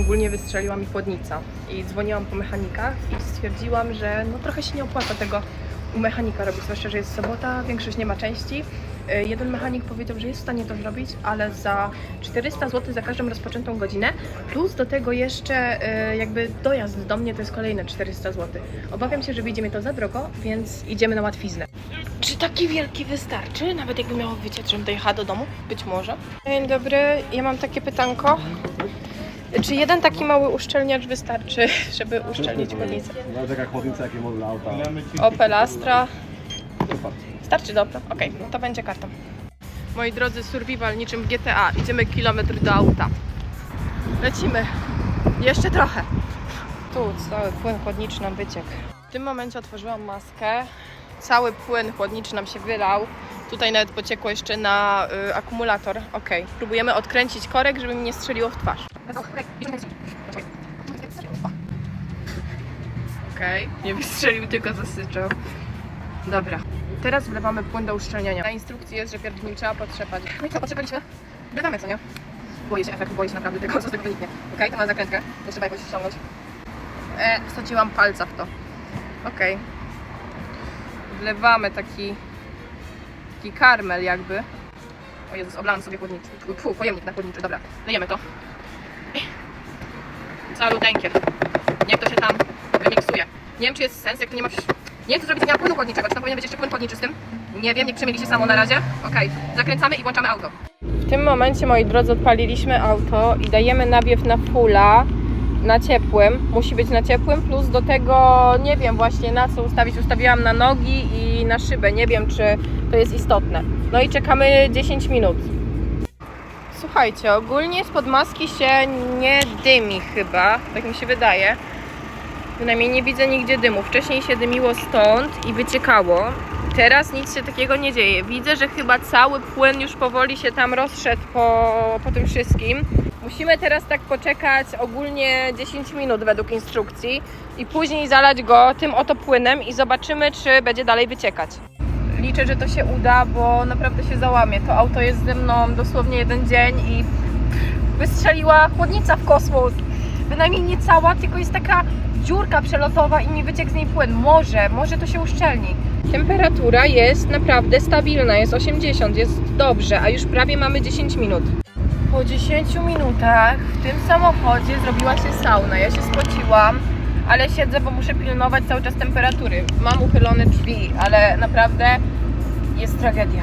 Ogólnie wystrzeliła mi chłodnica i dzwoniłam po mechanikach i stwierdziłam, że no trochę się nie opłaca tego u mechanika robić, zwłaszcza, że jest sobota, większość nie ma części. Y, Jeden mechanik powiedział, że jest w stanie to zrobić, ale za 400 zł za każdą rozpoczętą godzinę, plus do tego jeszcze y, jakby dojazd do mnie to jest kolejne 400 zł. Obawiam się, że wyjdzie mi to za drogo, więc idziemy na łatwiznę. Czy taki wielki wystarczy? Nawet jakby miało wyciec, żebym dojechała do domu? Być może. Dzień dobry, ja mam takie pytanko. Czy jeden taki mały uszczelniacz wystarczy, żeby uszczelnić chłodnicę? No taka chłodnica, jakie model auta. Opel Astra. Starczy, dobra. Okej, to będzie karta. Moi drodzy, survival niczym w GTA. Idziemy kilometr do auta. Lecimy. Jeszcze trochę. Tu cały płyn chłodniczy nam wyciekł. W tym momencie otworzyłam maskę. Cały płyn chłodniczy nam się wylał. Tutaj nawet pociekło jeszcze na y, akumulator. Ok, próbujemy odkręcić korek, żeby mi nie strzeliło w twarz. Okej, nie wystrzelił, tylko zasyczał. Dobra. Teraz wlewamy płyn do uszczelniania. Na instrukcji jest, że pierw nim trzeba potrzepać. No i co, potrzepaliśmy? Wlewamy, co nie? Boję się efektu, boję się naprawdę tego, co z tego wyniknie. Okej, to ma zakrętkę, to trzeba jakoś ściągnąć. E, wsadziłam palca w to. Okej. Wlewamy taki, taki karmel jakby. O Jezus, oblałam sobie chłodniczy. Fu, pojemnik na chłodniczy, dobra. Lejemy to. Caluteńkie. Niech to się tam wymiksuje. Nie wiem, czy jest sens, jak tu nie masz... Nie chcę zrobić zmiany płynu chłodniczego. Czy tam powinien być jeszcze płyn chłodniczy z tym? Nie wiem, niech przemieli się samo na razie. Okej, zakręcamy i włączamy auto. W tym momencie, moi drodzy, odpaliliśmy auto i dajemy nawiew na fulla na ciepłym. Musi być na ciepłym, plus do tego nie wiem właśnie na co ustawić. Ustawiłam na nogi i na szybę. Nie wiem, czy to jest istotne. No i czekamy 10 minut. Słuchajcie, ogólnie spod maski się nie dymi chyba, tak mi się wydaje. Przynajmniej nie widzę nigdzie dymu. Wcześniej się dymiło stąd i wyciekało. Teraz nic się takiego nie dzieje. Widzę, że chyba cały płyn już powoli się tam rozszedł po, po tym wszystkim. Musimy teraz tak poczekać ogólnie 10 minut według instrukcji i później zalać go tym oto płynem i zobaczymy, czy będzie dalej wyciekać. Liczę, że to się uda, bo naprawdę się załamie. To auto jest ze mną dosłownie jeden dzień i wystrzeliła chłodnica w kosmos. Bynajmniej nie cała, tylko jest taka dziurka przelotowa i mi wyciekł z niej płyn. Może, może to się uszczelni. Temperatura jest naprawdę stabilna, jest 80, jest dobrze, a już prawie mamy 10 minut. Po 10 minutach w tym samochodzie zrobiła się sauna. Ja się spociłam, ale siedzę, bo muszę pilnować cały czas temperatury. Mam uchylone drzwi, ale naprawdę jest tragedia.